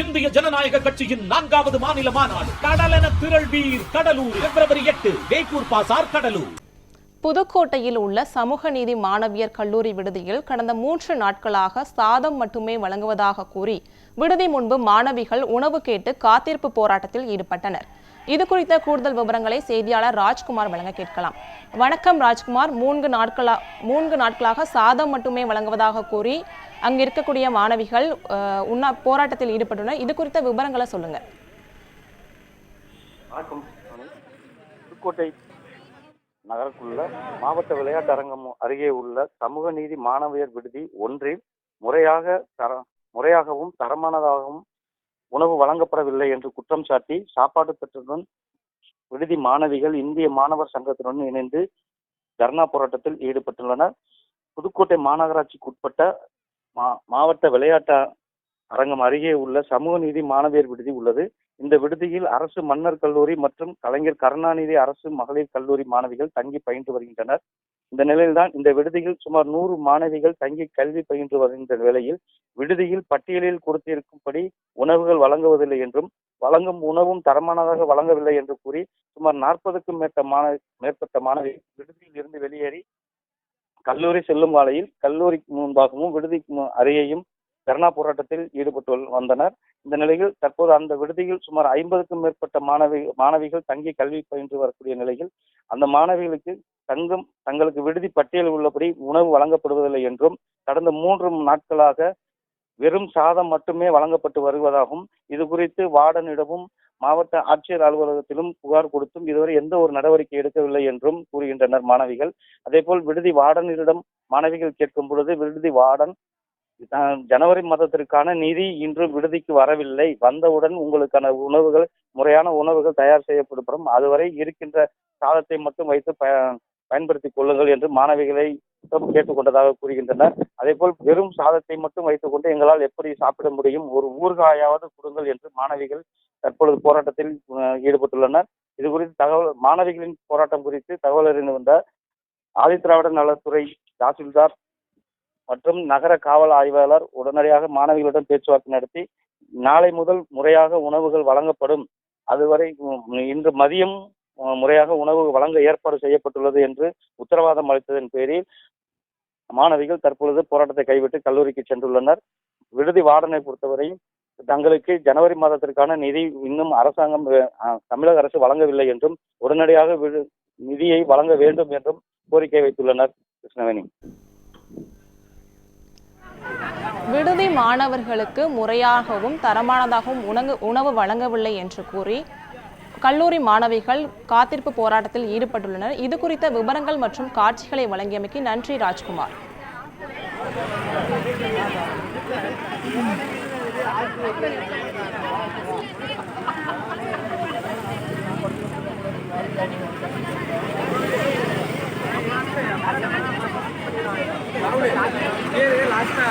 இந்திய ஜனநாயக கட்சியின் நான்காவது மாநில மாநாடு. கடலென திரள்வீர் கடலூர் பிப்ரவரி எட்டு வேப்பூர் பாசார் கடலூர். புதுக்கோட்டையில் உள்ள சமூக நீதி மாணவியர் கல்லூரி விடுதியில் கடந்த மூன்று நாட்களாக சாதம் மட்டுமே வழங்குவதாக கூறி விடுதி முன்பு மாணவிகள் உணவு கேட்டு காத்திருப்பு போராட்டத்தில் ஈடுபட்டனர். இது குறித்த கூடுதல் விவரங்களை செய்தியாளர் ராஜ்குமார் வழங்க கேட்கலாம். வணக்கம் ராஜ்குமார். மூன்று நாட்களா மூன்று நாட்களாக சாதம் மட்டுமே வழங்குவதாக கூறி அங்கே இருக்கக்கூடிய மாணவிகள் உண்ணா போராட்டத்தில் ஈடுபட்டுள்ளனர். இது குறித்த விவரங்களை சொல்லுங்க. வணக்கம். புதுக்கோட்டை நகருக்குள்ள மாவட்ட விளையாட்டு அரங்கம் அருகே உள்ள சமூக நீதி மாணவியர் விடுதி ஒன்றில் முறையாக தர முறையாகவும் தரமானதாகவும் உணவு வழங்கப்படவில்லை என்று குற்றம் சாட்டி சாப்பாடு பெற்றதுடன் விடுதி மாணவிகள் இந்திய மாணவர் சங்கத்துடன் இணைந்து தர்ணா போராட்டத்தில் ஈடுபட்டுள்ளனர். புதுக்கோட்டை மாநகராட்சிக்குட்பட்ட மா மாவட்ட விளையாட்டு அரங்கம் அருகே உள்ள சமூக நீதி மாணவியர் விடுதி உள்ளது. இந்த விடுதியில் அரசு மன்னர் கல்லூரி மற்றும் கலைஞர் கருணாநிதி அரசு மகளிர் கல்லூரி மாணவிகள் தங்கி பயின்று வருகின்றனர். இந்த நிலையில்தான் இந்த விடுதியில் சுமார் நூறு மாணவிகள் தங்கி கல்வி பயின்று வருகின்ற வேளையில் விடுதியில் பட்டியலில் கொடுத்திருக்கும்படி உணவுகள் வழங்குவதில்லை என்றும் வழங்கும் உணவும் தரமானதாக வழங்கவில்லை என்று கூறி சுமார் நாற்பதுக்கும் மேற்பட்ட மாணவி மேற்பட்ட மாணவி விடுதியில் இருந்து வெளியேறி கல்லூரி செல்லும் வேளையில் கல்லூரிக்கு முன்பாகவும் விடுதிக்கு அருகேயும் தர்ணா போராட்டத்தில் ஈடுபட்டு வந்தனர். இந்த நிலையில் தற்போது அந்த விடுதியில் சுமார் ஐம்பதுக்கும் மேற்பட்ட மாணவி மாணவிகள் தங்கி கல்வி பயின்று வரக்கூடிய நிலையில் அந்த மாணவிகளுக்கு தங்கும் தங்களுக்கு விடுதி பட்டியலில் உள்ளபடி உணவு வழங்கப்படுவதில்லை என்றும் கடந்த மூன்று நாட்களாக வெறும் சாதம் மட்டுமே வழங்கப்பட்டு வருவதாகவும் இது குறித்து வார்டனிடமும் மாவட்ட ஆட்சியர் அலுவலகத்திலும் புகார் கொடுத்தும் இதுவரை எந்த ஒரு நடவடிக்கை எடுக்கவில்லை என்றும் கூறுகின்றனர் மாணவிகள். அதேபோல் விடுதி வார்டனிடம் மாணவிகள் கேட்கும் பொழுது விடுதி வார்டன் ஜனவரி மாதத்திற்கான நிதி இன்று விடுதிக்கு வரவில்லை. வந்தவுடன் உங்களுக்கான உணவுகள் முறையான உணவுகள் தயார் செய்யப்படும். அதுவரை இருக்கின்ற சாதத்தை மட்டும் வைத்து பய பயன்படுத்திக் கொள்ளுங்கள் என்று மாணவிகளை கேட்டுக்கொண்டதாக கூறுகின்றனர். அதேபோல் வெறும் சாதத்தை மட்டும் வைத்துக்கொண்டு எங்களால் எப்படி சாப்பிட முடியும்? ஒரு ஊறுகாயாவது கொடுங்கள் என்று மாணவிகள் தற்பொழுது போராட்டத்தில் ஈடுபட்டுள்ளனர். இது குறித்து தகவல் மாணவிகளின் போராட்டம் குறித்து தகவல் அறிந்து வந்த ஆதித்திராவிட நலத்துறை தாசில்தார் மற்றும் நகர காவல் ஆய்வாளர் உடனடியாக மாணவிகளிடம் பேச்சுவார்த்தை நடத்தி நாளை முதல் முறையாக உணவுகள் வழங்கப்படும். அதுவரை இன்று மதியம் முறையாக உணவு வழங்க ஏற்பாடு செய்யப்பட்டுள்ளது என்று உத்தரவாதம் அளித்ததன் பேரில் மாணவிகள் தற்பொழுது போராட்டத்தை கைவிட்டு கல்லூரிக்கு சென்றுள்ளனர். விடுதி வார்டனை பொறுத்தவரையும் தங்களுக்கு ஜனவரி மாதத்திற்கான நிதி இன்னும் அரசாங்கம் தமிழக அரசு வழங்கவில்லை என்றும் உடனடியாக விடு- நிதியை வழங்க வேண்டும் என்றும் கோரிக்கை வைத்துள்ளனர் கிருஷ்ணவேணி. விடுதி மாணவர்களுக்கு முறையாகவும் தரமானதாகவும் உணவு உணவு வழங்கவில்லை என்று கூறி கல்லூரி மாணவிகள் காத்திருப்பு போராட்டத்தில் ஈடுபட்டுள்ளனர். இது குறித்த விவரங்கள் மற்றும் காட்சிகளை வழங்கியமைக்கு நன்றி ராஜ்குமார். லாஸ்டா